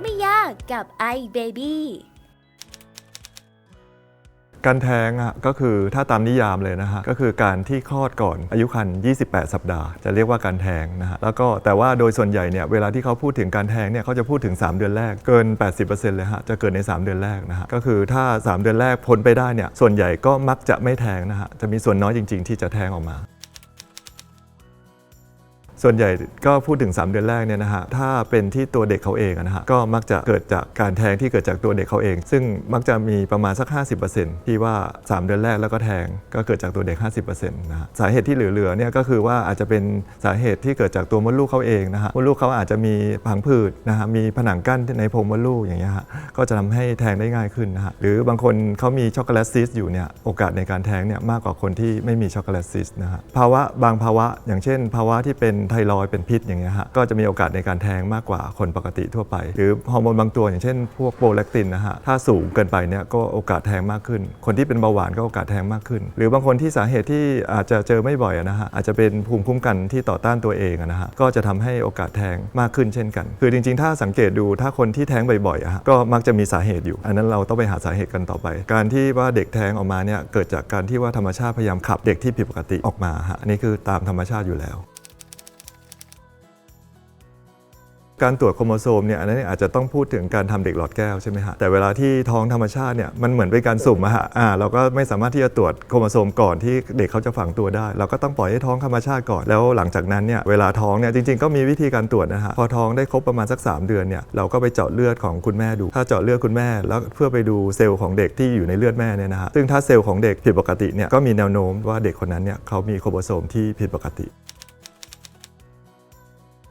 ไม่ยากกับ i Baby การแท้งอะก็คือถ้าตามนิยามเลยนะฮะก็คือการที่คลอดก่อนอายุครรภ์28 สัปดาห์ จะเรียกว่าการแท้งนะฮะแล้วก็แต่ว่าโดยส่วนใหญ่เนี่ยเวลาที่เขาพูดถึงการแท้งเนี่ยเขาจะพูดถึง 3 เดือนแรกเกิน 80%เลยฮะจะเกิดใน 3 เดือนแรกนะฮะก็คือถ้า 3 เดือนแรกพ้นไปได้เนี่ยส่วนใหญ่ก็มักจะไม่แท้งนะฮะจะมีส่วนน้อยจริง ๆ ที่จะแท้งออกมา ส่วนใหญ่ก็พูดถึง 3 เดือนแรกเนี่ยนะฮะถ้าเป็นที่ตัวเด็กเขาเองนะฮะก็มักจะเกิดจากการแทงที่เกิดจากตัวเด็กเขาเอง ซึ่งมักจะมีประมาณสัก 50%ที่ว่า 3 เดือนแรกแล้วก็แทงก็เกิดจากตัวเด็ก 50%นะฮะสาเหตุที่เหลือๆเนี่ยก็คือว่าอาจจะเป็นสาเหตุที่เกิดจากตัวมดลูกเขาเองนะฮะมดลูกเขาอาจจะมีผังผืดนะฮะมีผนังกั้นในโพรงมดลูกอย่างเงี้ยฮะก็จะทำให้แทงได้ง่ายขึ้นนะฮะหรือบางคนเขามีช็อกโกแลตซิสอยู่เนี่ยโอกาสในการแทงเนี่ยมากกว่าคนที่ไม่มีช็อกโกแลตซิสนะฮะภาวะบางภาวะอย่างเช่น ภาวะที่เป็นไทรอยด์เป็นพิษอย่างเงี้ยฮะก็จะมีโอกาสในการแทงมากกว่าคนปกติทั่วไป หรือฮอร์โมนบางตัวอย่างเช่น พวกโปรแลคตินนะฮะถ้าสูงเกินไปเนี่ยก็โอกาสแทงมากขึ้น คนที่เป็นเบาหวานก็โอกาสแทงมากขึ้น หรือบางคนที่สาเหตุที่อาจจะเจอไม่บ่อยนะฮะอาจจะเป็นภูมิคุ้มกันที่ต่อต้านตัวเองนะฮะก็จะทำให้โอกาสแทงมากขึ้นเช่นกัน คือจริงๆ ถ้าสังเกตดูถ้าคนที่แท้งบ่อยๆอะฮะก็มักจะมีสาเหตุอยู่ อันนั้นเราต้องไปหาสาเหตุกันต่อไป การที่ว่าเด็กแท้งออกมาเนี่ยเกิดจากการที่ว่าธรรมชาติพยายามขับเด็กที่ผิดปกติออกมาฮะอันนี้คือตามธรรมชาติอยู่แล้ว การตรวจโครโมโซมเนี่ยอันนั้นอาจจะต้องพูดถึงการทำเด็กหลอดแก้วใช่ไหมฮะแต่เวลาที่ท้องธรรมชาติเนี่ยมันเหมือนเป็นการสุ่มอะฮะอ่าเราก็ไม่สามารถที่จะตรวจโครโมโซมก่อนที่เด็กเขาจะฝังตัวได้ เราก็ต้องปล่อยให้ท้องธรรมชาติก่อนแล้วหลังจากนั้นเนี่ยเวลาท้องเนี่ยจริงๆก็มีวิธีการตรวจนะฮะพอท้องได้ครบประมาณสัก 3 เดือนเนี่ยเราก็ไปเจาะเลือดของคุณแม่ดู ถ้าเจาะเลือดคุณแม่แล้วเพื่อไปดูเซลล์ของเด็กที่อยู่ในเลือดแม่เนี่ยนะฮะซึ่งถ้าเซลล์ของเด็กผิดปกติเนี่ยก็มีแนวโน้มว่าเด็กคนนั้นเนี่ยเขามีโครโมโซมที่ผิดปกติ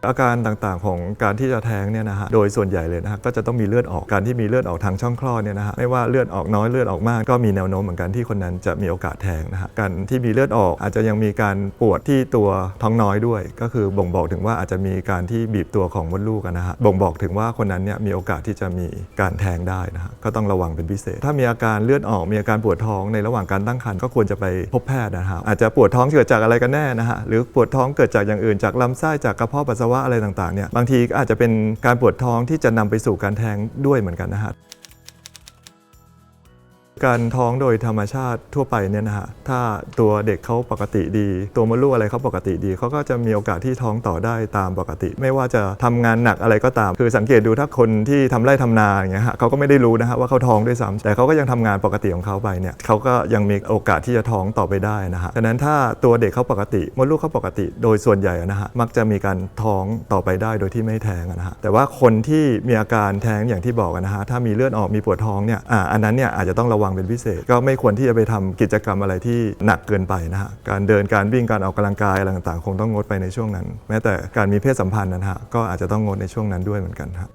อาการต่างๆ ของการที่จะแท้งเนี่ยนะฮะโดยส่วนใหญ่เลยนะฮะก็จะต้องมีเลือดออกการที่มีเลือดออกทางช่องคลอดเนี่ยนะฮะไม่ว่าเลือดออกน้อยเลือดออกมากก็มีแนวโน้มเหมือนกันที่คนนั้นจะมีโอกาสแท้งนะฮะการที่มีเลือดออกอาจจะยังมีการปวดที่ตัวท้องน้อยด้วย ก็คือบ่งบอกถึงว่าอาจจะมีการที่บีบตัวของมดลูกนะฮะบ่งบอกถึงว่าคนนั้นเนี่ยมีโอกาสที่จะมีการแท้งได้นะฮะก็ต้องระวังเป็นพิเศษ ถ้ามีอาการเลือดออกมีอาการปวดท้องในระหว่างการตั้งครรภ์ก็ควรจะไปพบแพทย์นะฮะอาจจะปวดท้องเกิดจากอะไรกันแน่นะฮะหรือปวดท้องเกิดจากอย่างอื่นจากลำไส้จากกระเพาะปัสสาวะอะไรต่างๆเนี่ยบางทีก็อาจจะเป็นการปวดท้องที่จะนำไปสู่การแท้งด้วยเหมือนกันนะฮะ การท้องโดยธรรมชาติทั่วไปเนี่ยนะฮะถ้าตัวเด็กเขาปกติดี ตัวมดลูกอะไรเขาปกติดีเขาก็จะมีโอกาสที่ท้องต่อได้ตามปกติ ไม่ว่าจะทำงานหนักอะไรก็ตาม คือสังเกตดูถ้าคนที่ทำไร่ทำนาอย่างเงี้ยฮะเขาก็ไม่ได้รู้นะฮะว่าเขาท้องด้วยซ้ำแต่เขาก็ยังทำงานปกติของเขาไปเนี่ยเขาก็ยังมีโอกาสที่จะท้องต่อไปได้นะฮะดังนั้นถ้าตัวเด็กเขาปกติมดลูกเขาปกติ โดยส่วนใหญ่นะฮะมักจะมีการท้องต่อไปได้โดยที่ไม่แท้งนะฮะแต่ว่าคนที่มีอาการแท้งอย่างที่บอกนะฮะถ้ามีเลือดออกมีปวดท้องเนี่ยอ่าอันนั้นเนี่ยอาจจะต้องระวังเป็นพิเศษ ก็ไม่ควรที่จะไปทำกิจกรรมอะไรที่หนักเกินไปนะฮะการเดินการวิ่งการออกกำลังกายอะไรต่างๆ คงต้องงดไปในช่วงนั้น แม้แต่การมีเพศสัมพันธ์นะฮะก็อาจจะต้องงดในช่วงนั้นด้วยเหมือนกันครับ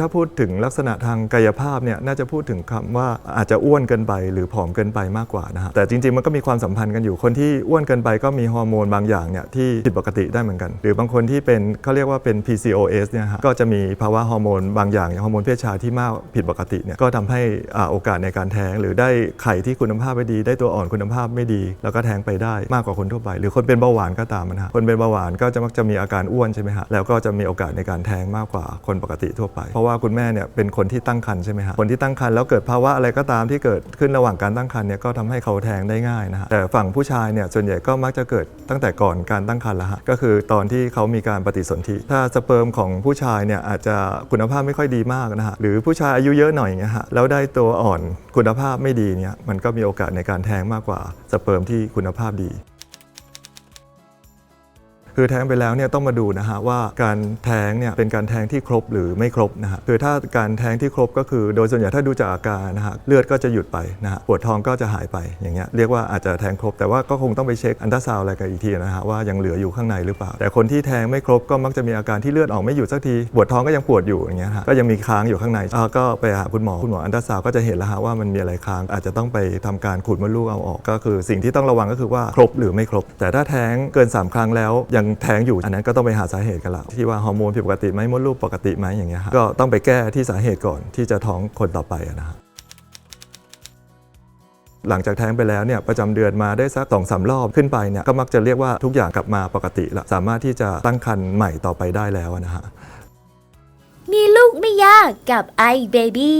ถ้าพูดถึงลักษณะทางกายภาพเนี่ยน่าจะพูดถึงคำว่าอาจจะอ้วนเกินไป หรือผอมเกินไปมากกว่านะฮะแต่จริงๆมันก็มีความสัมพันธ์กันอยู่คนที่อ้วนเกินไปก็มีฮอร์โมนบางอย่างเนี่ยที่ผิดปกติได้เหมือนกัน หรือบางคนที่เป็นเขาเรียกว่าเป็น PCOS เนี่ยฮะก็จะมีภาวะฮอร์โมนบางอย่างฮอร์โมนเพศชายที่มากผิดปกติเนี่ยก็ทำให้อาโอกาสในการแท้ง หรือได้ไข่ที่คุณภาพไม่ดี ได้ตัวอ่อนคุณภาพไม่ดี แล้วก็แท้งไปได้มากกว่าคนทั่วไป หรือคนเป็นเบาหวานก็ตามนะฮะคนเป็นเบาหวานก็จะมักจะมีอาการอ้วนใช่ไหมฮะแล้วก็จะมีโอกาสในการแท้งมากกว่าคนปกติทั่วไปเพราะว่าว่าคุณแม่เนี่ยเป็นคนที่ตั้งครรภ์ใช่ไหมฮะคนที่ตั้งครรภ์แล้วเกิดภาวะอะไรก็ตามที่เกิดขึ้นระหว่างการตั้งครรภ์เนี่ยก็ทำให้เขาแท้งได้ง่ายนะฮะแต่ฝั่งผู้ชายเนี่ยส่วนใหญ่ก็มักจะเกิดตั้งแต่ก่อนการตั้งครรภ์แล้วฮะก็คือตอนที่เขามีการปฏิสนธิถ้าสเปิร์มของผู้ชายเนี่ยอาจจะคุณภาพไม่ค่อยดีมากนะฮะหรือผู้ชายอายุเยอะหน่อยเงี้ยฮะแล้วได้ตัวอ่อนคุณภาพไม่ดีเนี่ยมันก็มีโอกาสในการแท้งมากกว่าสเปิร์มที่คุณภาพดี คือแทงไปแล้วเนี่ยต้องมาดูนะฮะว่าการแทงเนี่ยเป็นการแทงที่ครบหรือไม่ครบนะฮะคือถ้าการแทงที่ครบก็คือ โดยส่วนใหญ่ถ้าดูจากอาการนะฮะเลือดก็จะหยุดไปนะฮะปวดท้องก็จะหายไปอย่างเงี้ยเรียกว่าอาจจะแทงครบ แต่ว่าก็คงต้องไปเช็คอันตราซาวอะไรกันอีกทีนะฮะว่ายังเหลืออยู่ข้างในหรือเปล่า แต่คนที่แทงไม่ครบก็มักจะมีอาการที่เลือดออกไม่หยุดสักทีปวดท้องก็ยังปวดอยู่อย่างเงี้ยฮะก็ยังมีค้างอยู่ข้างในก็ไปหาคุณหมอคุณหมออันตราซาวก็จะเห็นแล้วฮะว่ามันมีอะไรค้างอาจจะต้องไปทำการขูดมดลูกเอาออก ก็คือสิ่งที่ต้องระวังก็คือว่าครบหรือไม่ครบ แต่ถ้าแท้งเกิน 3 ครั้งแล้วยงแท้งอยู่ อันนั้นก็ต้องไปหาสาเหตุกันละที่ว่าฮอร์โมนผิดปกติไหมมดลูกปกติไหมอย่างเงี้ยฮะก็ต้องไปแก้ที่สาเหตุก่อนที่จะท้องคนต่อไปอะนะฮะหลังจากแท้งไปแล้วเนี่ยประจำเดือนมาได้สักสองสารอบขึ้นไปเนี่ยก็มักจะเรียกว่าทุกอย่างกลับมาปกติละสามารถที่จะตั้งครรภ์ใหม่ต่อไปได้แล้วนะฮะมีลูกับ iBaby